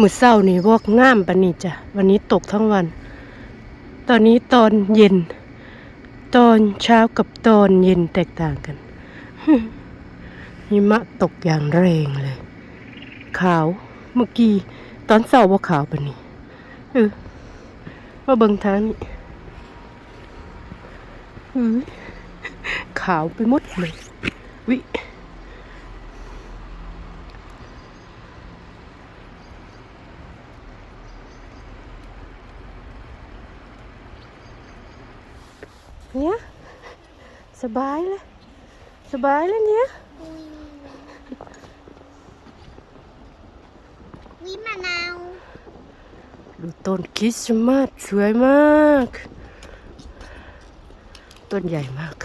มือเศร้านี่วอกง่ามปานนี้จ้ะวันนี้ตกทั้งวัน ตอนนี้ตอนเย็น ตอนเช้ากับตอนเย็นแตกต่างกันหิมะตกอย่างแรงเลย ขาวเมื่อกี้ตอนเช้าว่าขาวปานนี้เออว่าเบิ่งทางนี้เอ้ยขาวไปหมดเลยวิ เนี่ยสบายเลย สบายเลยเนี่ยวิมะนาวดูต้นคริสต์มาสสวยมาก ต้นใหญ่มาก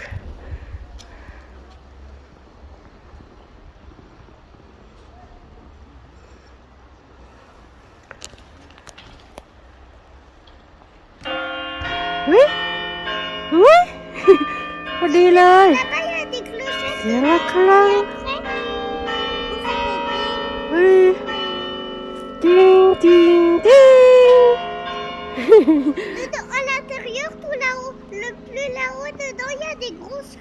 เลย Là-bas, il y a des clochettes. เสียงละครั้ง Après, vous faites เฮ้ยติงติงติง des- Dedans, à l'intérieur, tout là-haut, le plus là-haut, dedans, il y a des grosses.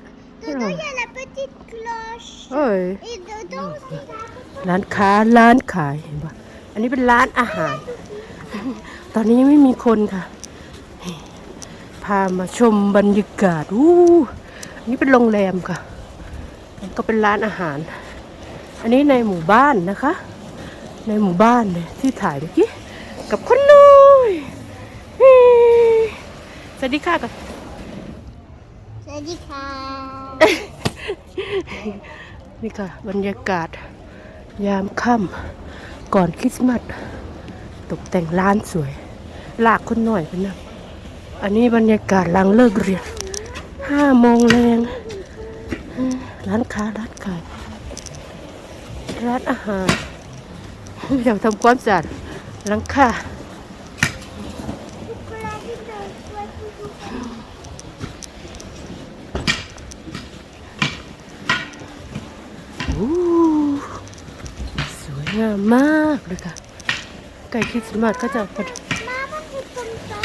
Dedans, il y a la petite cloche. เอ้ย Et dedans aussi. ร้านค้าร้านขายเห็นปะอันนี้เป็นร้านอาหาร ตอนนี้ยังไม่มีคนค่ะ พามาชมบรรยากาศอู้อั นนี้เป็นโรงแรมค่ะอันก็เป็นร้านอาหาร อันนี้ในหมู่บ้านนะคะ ในหมู่บ้านเลยที่ถ่ายเมื่อกี้กับคนน้อยเฮ้ยสวัสดีค่ะกับ Salut, Kat. นี่ค่ะ บรรยากาศ ยามค่ำก่อนคริสต์มาสตกแต่งร้านสวยลากคนหน่อยไปนะอันนี้บรรยากาศหลังเลิกเรียน ห้าโมงแรงอืมร้านค้าร้านขายร้านอาหารอยากทำความสะอาดหลังคาอู้สวยงามมากเลยค่ะใกล้คริสต์มาสก็จะประ Maman, c'est comme ça.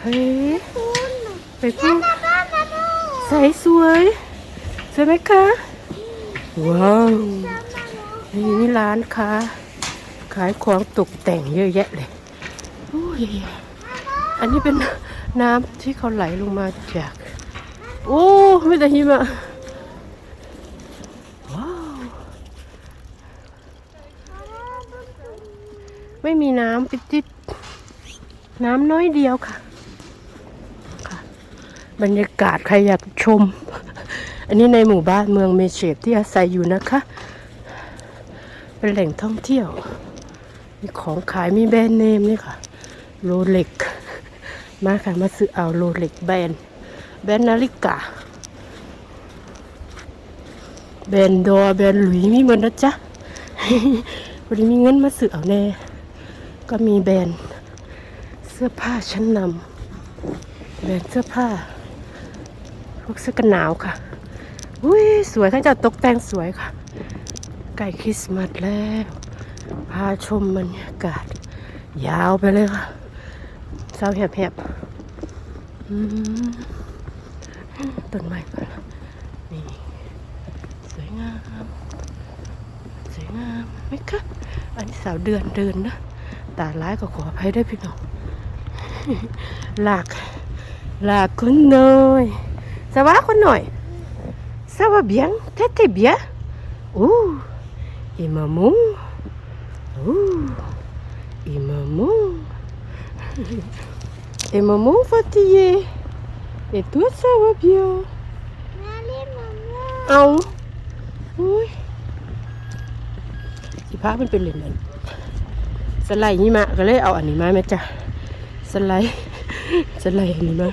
เฮ้ย Tourne. ไปพูด Là-bas, maman. ใสสวยสวยไหมคะ ว้าว นี่นี่ร้านค้า ขายของตกแต่งเยอะแยะเลยโอ้ยอันนี้เป็นน้ำที่เขาไหลลงมาจาก โอ้ไม่แต่หิมะว้าวไม่มีน้ำปิดจิดน้ำน้อยเดียวค่ะ บรรยากาศใครอยากชม อันนี้ในหมู่บ้านเมืองเมเชฟที่อาศัยอยู่นะคะ เป็นแหล่งท่องเที่ยว มีของขายมีแบรนด์เนมนี่ค่ะโรเล็กมาค่ะ มาซื้อเอาโรเล็กแบรนด์แบรนด์นาฬิกาแบรนด์ดอแบรนด์หลุยมีหมดนะจ๊ะวันนี้มีเงินมาซื้อเอาแน่ ก็มีแบรนด์เสื้อผ้าชั้นนำแบรนด์เสื้อผ้า พวกเสื้อกันหนาวค่ะอุ้ยสวยค่ะจะตกแต่งสวยค่ะใกล้คริสต์มาสแล้ว พาชมบรรยากาศ ยาวไปเลยค่ะเศร้าแหบๆต้นไม้ก่อนนี่ สวยงาม สวยงามไหมคะอันนี้สาวเดือนเดินนะตาร้ายก็ขออภัยด้วยพี่น้องหลากหลากคนหน่อย Ça va, Renaud Ça va bien T'étais bien Ouh Et maman Ouh Et maman Et maman fatiguée Et toi, ça va bien Allez, maman. เอาอุ้ยสิพามันเป็นเหรียญนั้นสไลด์นี่มาก็เลยเอาอันนี้มาไหมจ๊ะสไลด์สไลด์อันนี้มา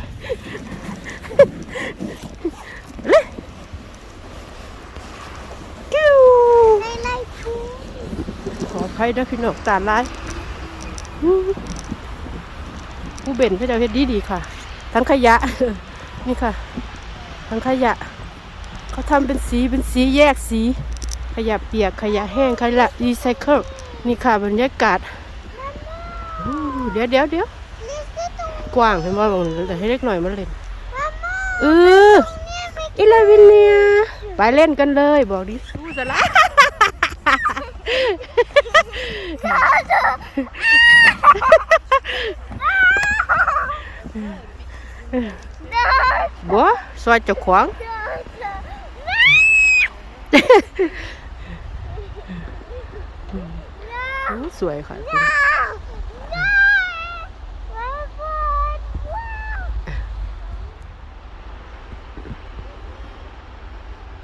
ภัยด้วยพี่น้องตาลายอื้อผู้เบนพระเจ้าเฮ็ดดีดีๆค่ะ ทั้งขยะ นี่ค่ะ ทั้งขยะ เขาทำเป็นสีเป็นสีแยกสี ขยะเปียกขยะแห้งขยะรีไซเคิลนี่ค่ะบรรยากาศเดี๋ยวเดี๋ยวเดี๋ยว Laissez tomber. กว้างเห็นว่าบางแต่ให้เล็กหน่อยมันเล่น Maman, เอออิลาวินเนียไปเล่นกันเลย บอกดิสู้สละ บัวซอยเจะขวางสวยค่ะ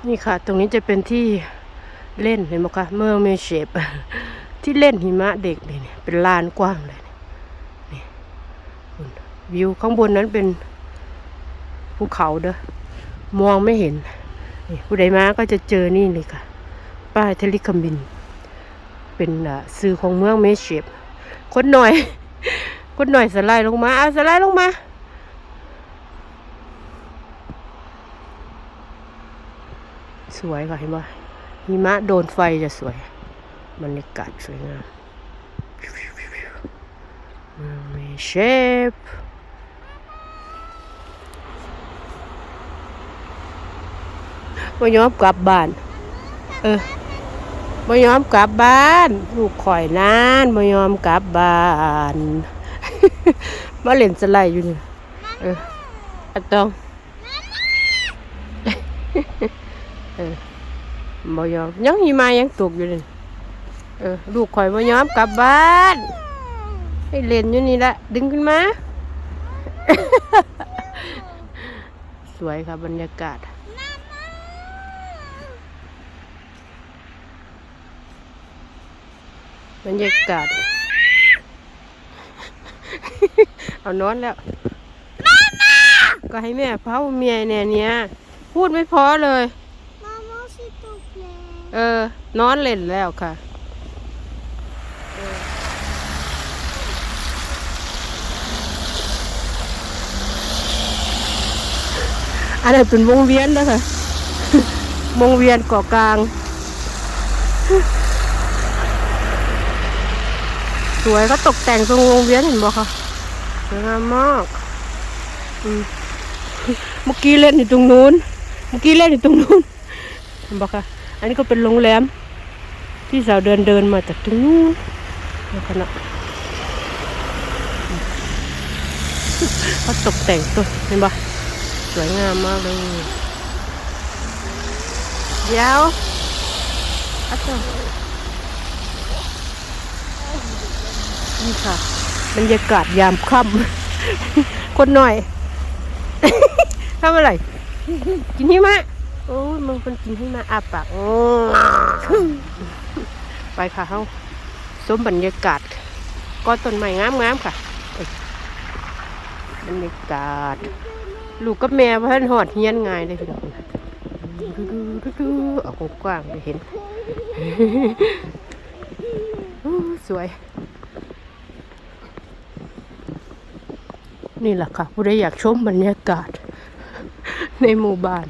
นี่ค่ะ ตรงนี้จะเป็นที่เล่นเห็นไหมคะเมอร์เมเชฟ ที่เล่นหิมะเด็กเลยเนี่ยเป็นลานกว้างเลยนี่วิวข้างบนนั้นเป็นภูเขาเด้อมองไม่เห็นนี่ผู้ใดมาก็จะเจอนี่เลยค่ะ ป้ายเทลิคมบิน เป็นสื่อของเมืองเมเชฟคนหน่อย คนหน่อยสไลด์ลงมาเอาสไลด์ลงมาสวยค่ะเห็นป่ะหิมะโดนไฟจะสวย บรรยากาศสวยงามเมเชฟมายอมกลับบ้าน เออมายอมกลับบ้าน ลูกข่อยนานมายอมกลับบ้าน มาเล่นสไลด์อยู่นี่เอออะตองเออบ่ยอมยังหิมายังตกอยู่เลย เออลูกข่อยบ่ยอมกลับบ้านให้เล่นอยู่นี่ละดึงขึ้นมา สวยค่ะบรรยากาศบรรยากาศ เอานอนแล้ว ก็ให้แม่เผาเมียเนี่ยเนี้ยพูดไม่พอเลย Maman, s'il te plaît. เออ นอนเล่นแล้วค่ะเออ อันนั้นเป็นวงเวียนแล้วค่ะวงเวียนเกาะกลาง สวยก็ตกแต่งตรงวงเวียนเห็นบ่คะสวยงามมากเมื่อกี้เล่นอยู่ตรงนู้น เมื่อกี้เล่นอยู่ตรงนู้นเห็นบอกค่ะ อันนี้ก็เป็นโรงแรมที่สาวเดินเดินมาจากตรงนู้นแล้วก็นะเขาตกแต่งตัวเห็นปะ สวยงามมากเลย เดี๋ยวอัดเถอะนี่ค่ะบรรยากาศยามค่ำคนหน่อยทำอะไร กินหิมะโอ้ยมึงคนกินหิมะอาปากโอ้ไปค่ะเฮาสมบรรยากาศ ก็ต้นไม้งามๆค่ะ บรรยากาศ ลูกกับแม่เพิ่นหอดเฮียนง่ายเลยพี่น้องดูๆๆๆออกกว้างได้เห็นสวย นี่แหละค่ะ ผู้ใดอยากชมบรรยากาศ ในหมู่บ้าน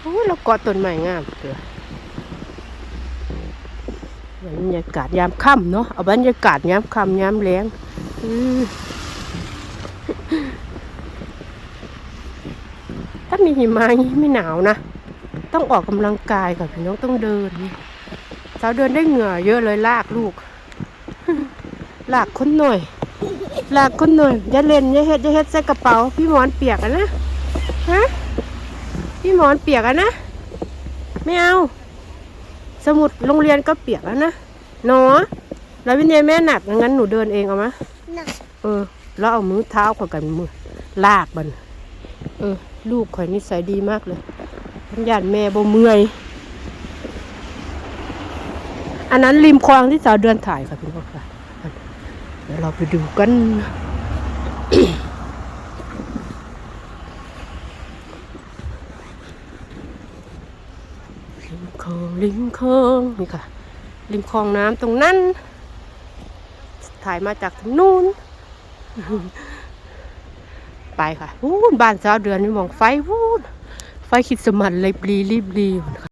โอ้เรากอต้นไม้งามเถือบรรยากาศยามค่ำเนาะเอาบรรยากาศยามค่ำยามแล้งอือถ้า มีหิมะอย่างนี้ไม่หนาวนะ ต้องออกกำลังกายก่อนพี่น้องต้องเดินสาวเดินได้เหงื่อเยอะเลยลากลูก ลากคนหน่อย ลากคนหน่อยอย่าเล่นอย่าเฮ็ดอย่าเฮ็ดใส่กระเป๋า พี่หมอนเปียกอะนะฮะพี่หมอนเปียกอะนะไม่เอา สมุดโรงเรียนก็เปียกแล้วนะหนอแล้ววินัยแม่หนักงั้นหนูเดินเองเอามะ Non. เออ แล้วเอามือเท้าข่อยกันมือลากมัน เออ ลูกข่อยนิสัยดีมากเลยพันยานแม่บ่เมื่อย อันนั้นริมคลองที่สาวเดือนถ่ายค่ะพี่พ่อค่ะเดี๋ยวเราไปดูกันริมคลองริมคลองนี่ค่ะ ริมคลองน้ำตรงนั้น ถ่ายมาจากทางนู้น ไปค่ะวู้บ้านสาวเดือนนี่มองไฟวู้ไฟคิดสมันเลยบลีรีบรีอยู่ค่ะ